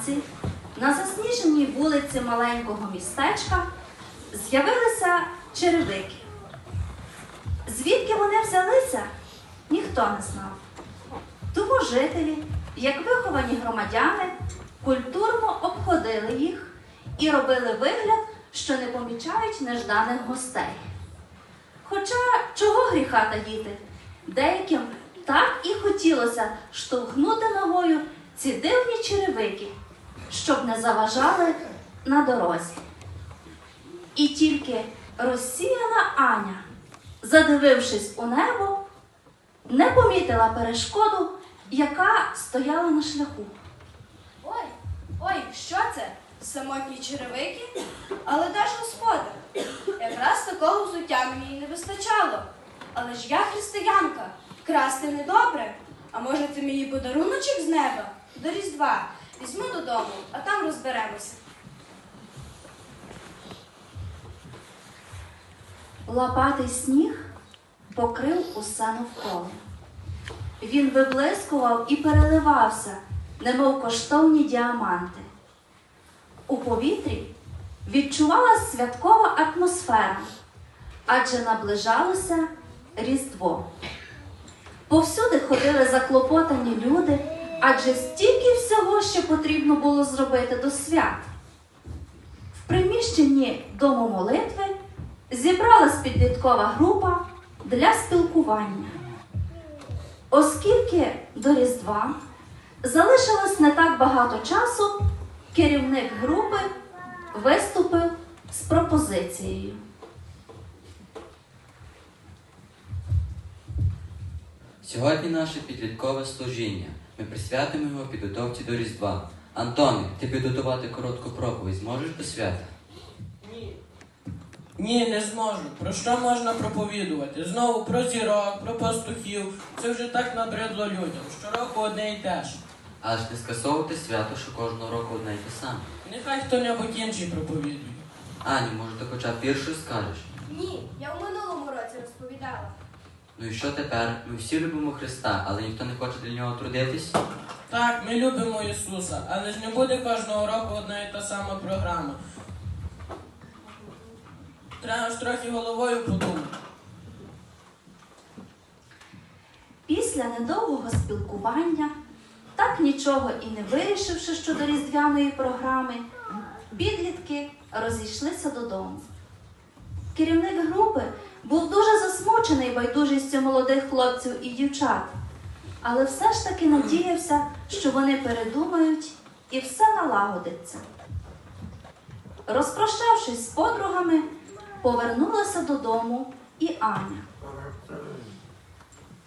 вранці на засніженій вулиці маленького містечка з'явилися черевики. Звідки вони взялися, ніхто не знав. Тому жителі, як виховані громадяни, культурно обходили їх і робили вигляд, що не помічають нежданих гостей. Хоча чого гріха таїти, деяким так і хотілося штовхнути ногою ці дивні черевики, щоб не заважали на дорозі. І тільки розсіяна Аня, задивившись у небо, не помітила перешкоду, яка стояла на шляху. Ой, ой, що це? Самотні черевики? Але де ж господар? Якраз такого взуття мені не вистачало. Але ж я християнка, красти недобре. А може це мені подаруночок з неба? До Різдва. Візьму додому, а там розберемося. Лопатий сніг покрив усе навколо. Він виблискував і переливався, немов коштовні діаманти. У повітрі відчувалася святкова атмосфера, адже наближалося Різдво. Повсюди ходили заклопотані люди, адже стільки всього ще потрібно було зробити до свят. В приміщенні дому молитви зібралась підліткова група для спілкування. Оскільки до Різдва залишилось не так багато часу, керівник групи виступив з пропозицією. Сьогодні наше підліткове служіння. Ми присвятимо його підготовці до Різдва. Антоне, ти підготувати коротку проповідь зможеш до свята? Ні. Ні, не зможу. Про що можна проповідувати? Знову про зірок, про пастухів. Це вже так набридло людям. Щороку одне й те ж. Але ж не скасовувати свято, що кожного року одне й те саме. Нехай хто-небудь інший проповідує. Ані, може, ти хоча б віршу скажеш? Ні, я у минулому році розповідала. Ну і що тепер? Ми всі любимо Христа, але ніхто не хоче для нього трудитись. Так, ми любимо Ісуса, але ж не буде кожного року одна і та сама програма. Треба ж трохи головою подумати. Після недовгого спілкування, так нічого і не вирішивши щодо різдвяної програми, підлітки розійшлися додому. Керівник групи був дуже засмучений байдужістю молодих хлопців і дівчат, але все ж таки надіявся, що вони передумають і все налагодиться. Розпрощавшись з подругами, повернулася додому і Аня.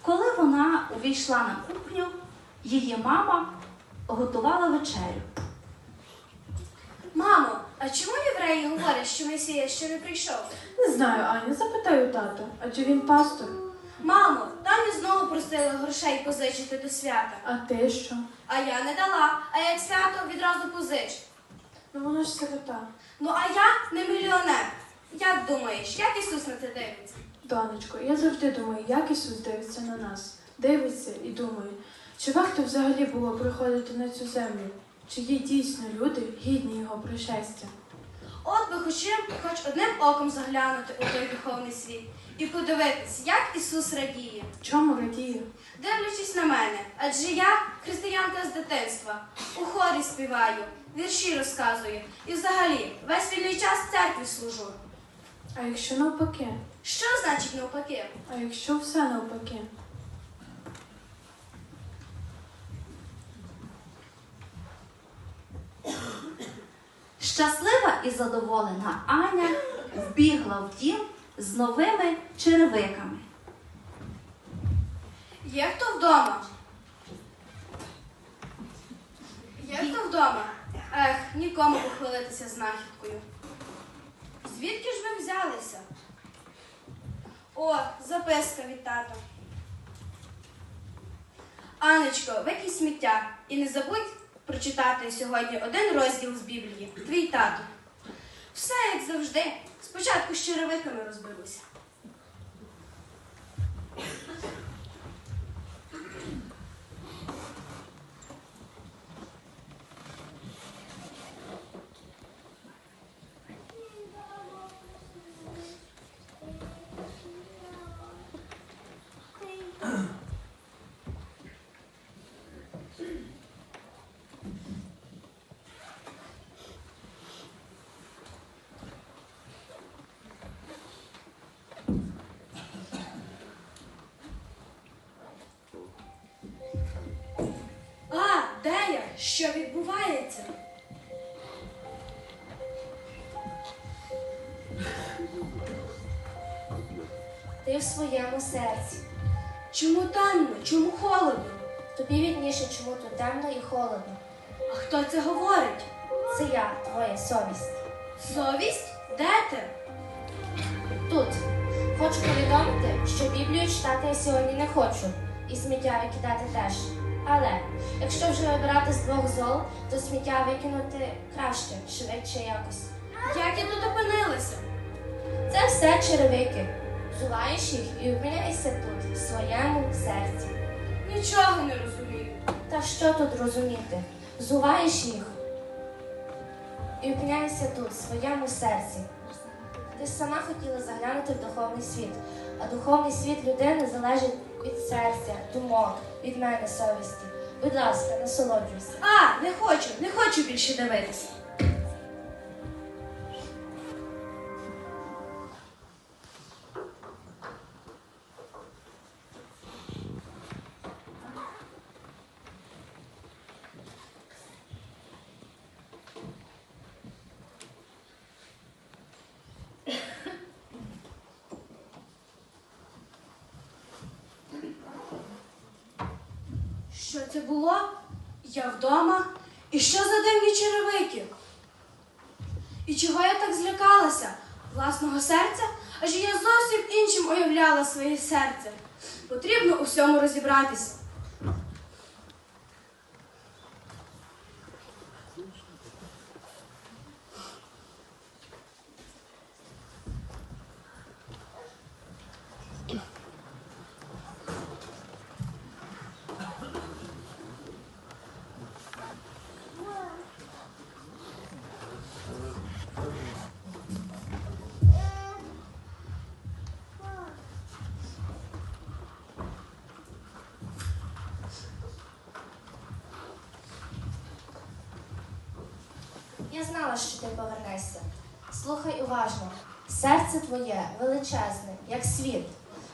Коли вона увійшла на кухню, її мама готувала вечерю. Мамо, а чому євреї говорять, що Месія ще не прийшов? Не знаю, Аня, запитай у тата, адже він пастор. Мамо, Тані знову просили грошей позичити до свята. А ти що? А я не дала, а як свято відразу позич. Ну вона ж сирота. Ну а я не мільйонер. Як думаєш, як Ісус на це дивиться? Донечко, я завжди думаю, як Ісус дивиться на нас. Дивиться і думає, чи варто взагалі було приходити на цю землю? Чи є дійсно люди гідні його пришестя? От би хотів хоч одним оком заглянути у той духовний світ і подивитись, як Ісус радіє, Чому радію? дивлячись на мене, адже я християнка з дитинства, у хорі співаю, вірші розказую і взагалі весь вільний час в церкві служу. А якщо навпаки? Що значить навпаки? А якщо все навпаки? Щаслива і задоволена Аня вбігла в дім з новими черевиками. Є хто вдома? Є хто вдома? Ех, нікому похвалитися знахідкою. Звідки ж ви взялися? О, записка від тата. Анечко, викинь сміття і не забудь прочитати сьогодні один розділ з Біблії. Твій тато. Все як завжди. Спочатку з черевиками розберуся. Що відбувається? Ти в своєму серці. Чому темно? Чому холодно? Тобі відніше, чому тут темно і холодно. А хто це говорить? Це я, твоя совість. Совість? Де ти? Тут хочу повідомити, що Біблію читати я сьогодні не хочу, і сміття викидати теж. Але якщо вже вибирати з двох зол, то сміття викинути краще, швидше якось. Як я тут опинилася? Це все черевики. Взуваєш їх і опиняйся тут, в своєму серці. Нічого не розумію. Та що тут розуміти? Взуваєш їх і опиняєшся тут, в своєму серці. Ти сама хотіла заглянути в духовний світ, а духовний світ людини залежить від серця, думок, від мене совісті. Будь ласка, насолоджуйся. А, не хочу, не хочу більше дивитися. Що це було? Я вдома? І що за дивні черевики? І чого я так злякалася? Власного серця? Аж я зовсім іншим уявляла своє серце. Потрібно у всьому розібратися. Я знала, що ти повернешся. Слухай уважно. Серце твоє величезне, як світ.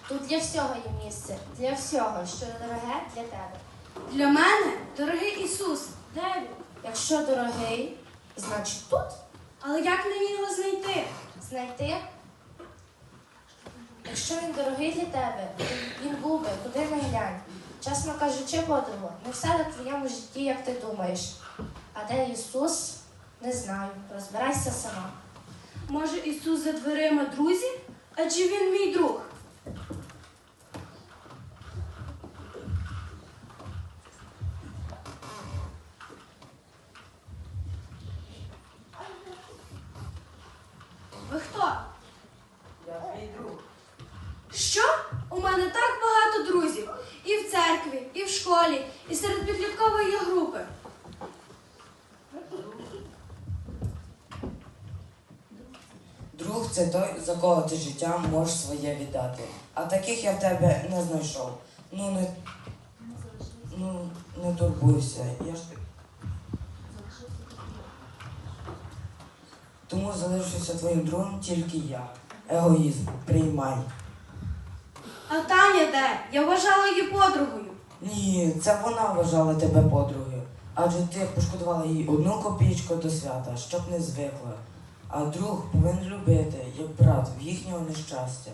Тут для всього є місце, для всього, що дороге для тебе. Для мене дорогий Ісус, де він? Якщо дорогий, значить тут Але як мені його знайти? знайти. Якщо він дорогий для тебе, він був би, куди не глянь. Чесно кажучи, подругу, не все на твоєму житті, як ти думаєш. А де Ісус? Не знаю. Розбирайся сама. Може Ісус за дверима друзі? Адже він мій друг. Ви хто? Я твій друг. Що? У мене так багато друзів. І в церкві, і в школі, і серед підліткової групи. Друг це той, за кого ти життя можеш своє віддати. А таких я в тебе не знайшов. Ну не. Ну, не турбуйся. Я ж. Тому залишився твоїм другом тільки я. Егоїзм, приймай. А Таня де? Я вважала її подругою. Ні, це вона вважала тебе подругою. Адже ти пошкодувала їй одну копійку до свята, щоб не звикла. А друг повинен любити, як брат, в їхнього нещастя.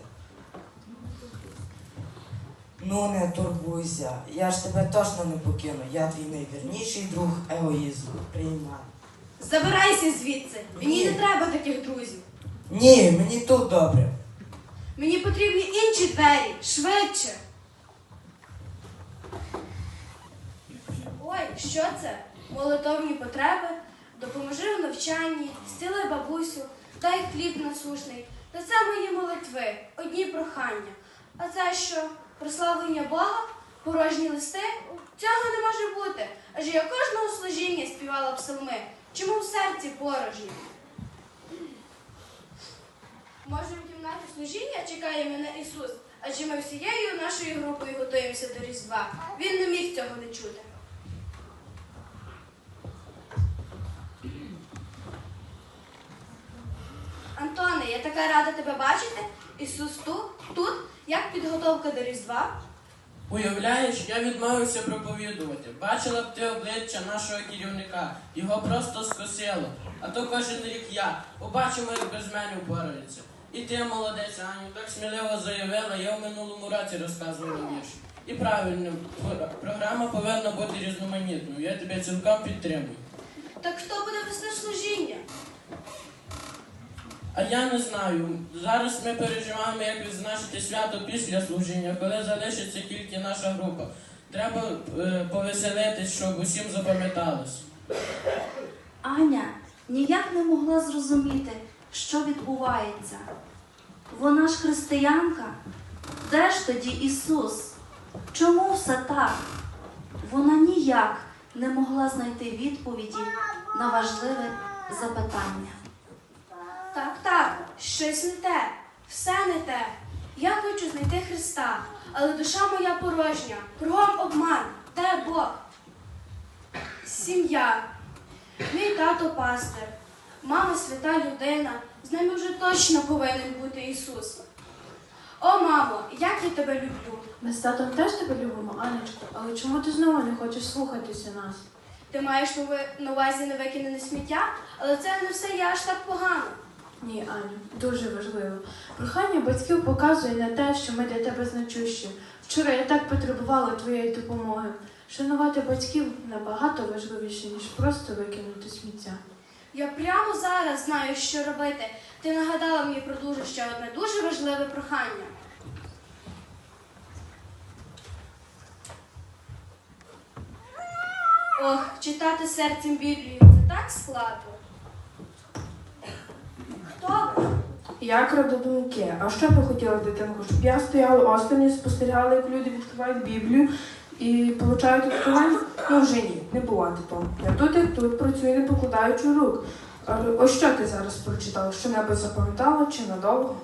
Ну, не турбуйся, я ж тебе точно не покину. Я твій найвірніший друг егоїзм. Приймай. Забирайся звідси. Мені Ні. не треба таких друзів. Ні, мені тут добре. Мені потрібні інші двері, швидше. Ой, що це? Молитовні потреби, допоможи в навчанні, зціли бабусю, дай хліб насушний. Та це мої молитви, одні прохання. А це що? Прославлення Бога? Порожні листи? Цього не може бути. Адже я кожного служіння співала псалми. Чому в серці порожні? Може, в кімнаті служіння чекає мене Ісус, адже ми всією нашою групою готуємося до Різдва. Він не міг цього не чути. Я така рада тебе бачити. Ісус тут, тут, як підготовка до Різдва. Уявляєш, я відмовився проповідувати. Бачила б ти обличчя нашого керівника, його просто скосило. А то кожен рік я. Побачимо, як без мене впорається. І ти, молодець, Аню, так сміливо заявила, я в минулому році розказувала вірш. І правильно, програма повинна бути різноманітною. Я тебе цілком підтримую. Так хто буде служіння? А я не знаю. Зараз ми переживаємо, як відзначити свято після служіння, коли залишиться тільки наша група. Треба е, повеселитись, щоб усім запам'яталось. Аня ніяк не могла зрозуміти, що відбувається. Вона ж християнка. Де ж тоді Ісус? Чому все так? Вона ніяк не могла знайти відповіді на важливе запитання. Так, так, щось не те, все не те. Я хочу знайти Христа, але душа моя порожня, кругом обман, де Бог? Сім'я, мій тато пастир, мама свята людина, з ними вже точно повинен бути Ісус. О, мамо, як я тебе люблю! Ми з татом теж тебе любимо, Анечко, але чому ти знову не хочеш слухатися нас? Ти маєш на увазі невикинене сміття, але це не все є аж так погано. Ні, Аню, дуже важливо. Прохання батьків показує на те, що ми для тебе значущі. Вчора я так потребувала твоєї допомоги. Шанувати батьків набагато важливіше, ніж просто викинути сміття. Я прямо зараз знаю, що робити. Ти нагадала мені про дуже ще одне дуже важливе прохання. Ох, читати серцем Біблію це так складно. Хто ви? Як рододумки, а що би хотіла дитинку? Щоб я стояла останньою, спостерігала, як люди відкривають Біблію і получають відкривання? Ну вже ні, не бувати того. Я тут як тут працюю, не покладаючи рук. Ось що ти зараз прочитала? Що-небудь запам'ятала чи надовго?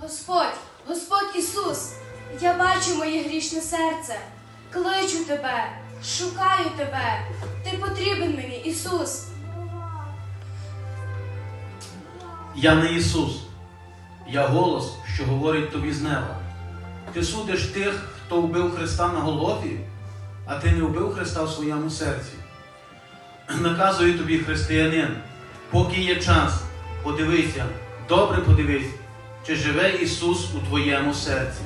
Господь, Господь Ісус, я бачу моє грішне серце, кличу тебе, шукаю тебе. Ти потрібен мені, Ісус. Я не Ісус, я голос, що говорить тобі з неба. Ти судиш тих, хто вбив Христа на голові, а ти не вбив Христа в своєму серці. Наказую тобі, християнин, поки є час, подивися, добре подивись, чи живе Ісус у твоєму серці.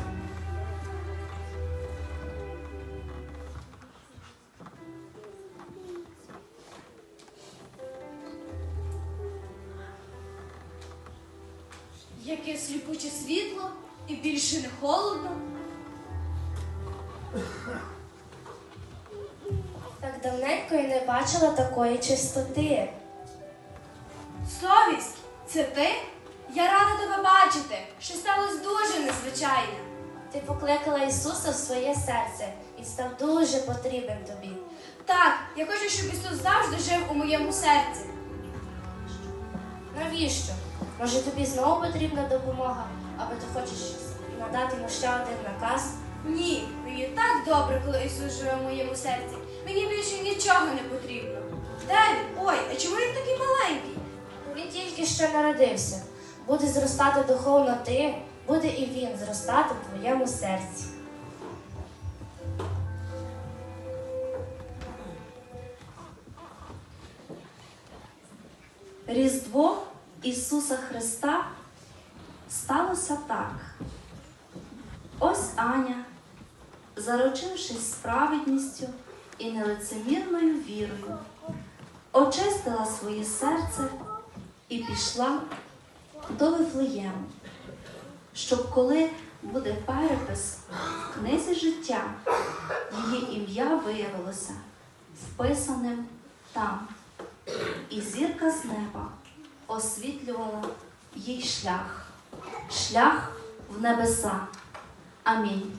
Такої чистоти. Совість, це ти? Я рада тебе бачити. Що сталося дуже незвичайне. Ти покликала Ісуса в своє серце і став дуже потрібен тобі. Так, я хочу, щоб Ісус завжди жив у моєму серці. Навіщо? Може тобі знову потрібна допомога, або ти хочеш надати йому ще один наказ? Ні, мені так добре, коли Ісус живе в моєму серці. Мені більше нічого не потрібно. Де? Ой, а чому він такий маленький? Він тільки що народився. Буде зростати духовно ти, буде і він зростати в твоєму серці. Різдво Ісуса Христа сталося так. Ось Аня, заручившись справедністю і нелицемірною вірою, очистила своє серце і пішла до Вифлеєму, щоб коли буде перепис в книзі життя, її ім'я виявилося вписаним там і зірка з неба освітлювала їй шлях, шлях в небеса. Амінь.